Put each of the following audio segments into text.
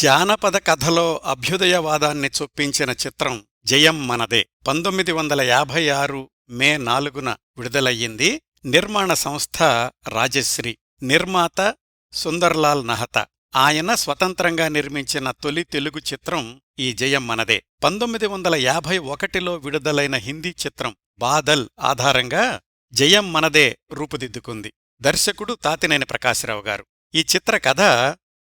జానపద కథలో అభ్యుదయవాదాన్ని చొప్పించిన చిత్రం జయం మనదే. పంతొమ్మిది వందల యాభై ఆరు మే నాలుగున విడుదలయ్యింది నిర్మాణ సంస్థ రాజశ్రీ. నిర్మాత సుందర్లాల్ నహత. ఆయన స్వతంత్రంగా నిర్మించిన తొలి తెలుగు చిత్రం ఈ జయం మనదే. పంతొమ్మిది వందల యాభై ఒకటిలో విడుదలైన హిందీ చిత్రం బాదల్ ఆధారంగా జయం మనదే రూపుదిద్దుకుంది. దర్శకుడు తాతినేని ప్రకాశరావు గారు. ఈ చిత్ర కథ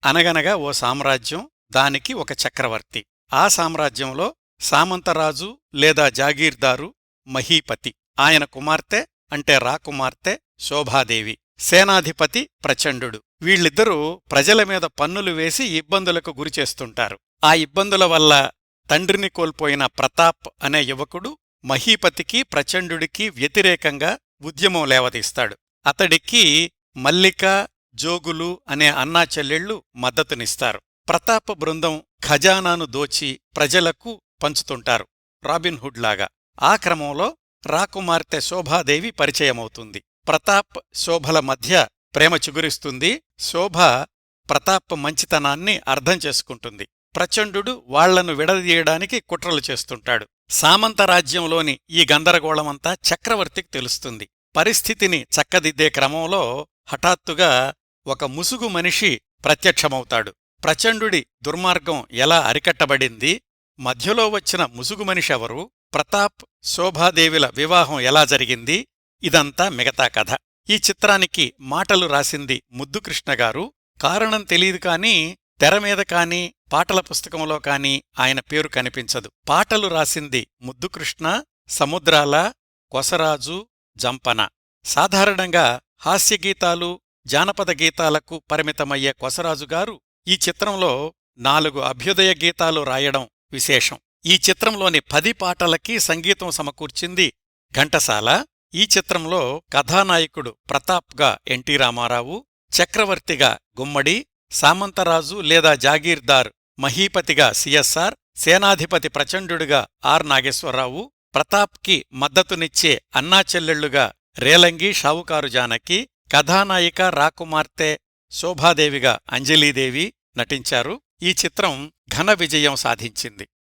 అనగనగా ఓ సామ్రాజ్యం దానికి ఒక చక్రవర్తి. ఆ సామ్రాజ్యంలో సామంతరాజు లేదా జాగీర్దారు మహీపతి. ఆయన కుమార్తె అంటే రాకుమార్తె శోభాదేవి. సేనాధిపతి ప్రచండు వీళ్ళిద్దరూ ప్రజల మీద పన్నులు వేసి ఇబ్బందులకు గురిచేస్తుంటారు ఆ ఇబ్బందుల వల్ల తండ్రిని కోల్పోయిన ప్రతాప్ అనే యువకుడు మహీపతికి ప్రచండుడికి వ్యతిరేకంగా ఉద్యమం లేవదీస్తాడు. అతడికి మల్లిక జోగులు అనే అన్నా చెల్లెళ్ళు మద్దతునిస్తారు. ప్రతాప్ బృందం ఖజానాను దోచి ప్రజలకు పంచుతుంటారు. రాబిన్హుడ్ లాగా. ఆ క్రమంలో రాకుమార్తె శోభాదేవి పరిచయమవుతుంది. ప్రతాప్ శోభల మధ్య ప్రేమ చిగురిస్తుంది. శోభ ప్రతాప్ మంచితనాన్ని అర్థం చేసుకుంటుంది. ప్రచండు వాళ్ళను విడదీయడానికి కుట్రలు చేస్తుంటాడు. సామంతరాజ్యంలోని ఈ గందరగోళమంతా చక్రవర్తికి తెలుస్తుంది. పరిస్థితిని చక్కదిద్దే క్రమంలో హఠాత్తుగా ఒక ముసుగు మనిషి ప్రత్యక్షమవుతాడు. ప్రచండుడి దుర్మార్గం ఎలా అరికట్టబడింది? మధ్యలో వచ్చిన ముసుగు మనిషెవరు ప్రతాప్ శోభాదేవిల వివాహం ఎలా జరిగింది? ఇదంతా మిగతా కథ. ఈ చిత్రానికి మాటలు రాసింది ముద్దుకృష్ణ గారు. కారణం తెలియదు కాని తెరమీద కాని పాటల పుస్తకంలో కాని ఆయన పేరు కనిపించదు. పాటలు రాసింది ముద్దుకృష్ణ సముద్రాల కొసరాజు జంపన. సాధారణంగా హాస్యగీతాలు జానపద గీతాలకు పరిమితమయ్యే కొసరాజుగారు ఈ చిత్రంలో నాలుగు అభ్యుదయ గీతాలు రాయడం విశేషం. ఈ చిత్రంలోని పది పాటలకి సంగీతం సమకూర్చింది ఘంటసాల. ఈ చిత్రంలో కథానాయకుడు ప్రతాప్గా ఎన్టీ రామారావు చక్రవర్తిగా గుమ్మడి సామంతరాజు లేదా జాగీర్దార్ మహీపతిగా సిఎస్ఆర్ సేనాధిపతి ప్రచండుడుగా ఆర్ నాగేశ్వరరావు ప్రతాప్కి మద్దతునిచ్చే అన్నాచెల్లెళ్ళుగా రేలంగి షావుకారు జానకి కథానాయిక రాకుమార్తె శోభాదేవిగా అంజలీదేవి నటించారు. ఈ చిత్రం ఘన విజయం సాధించింది.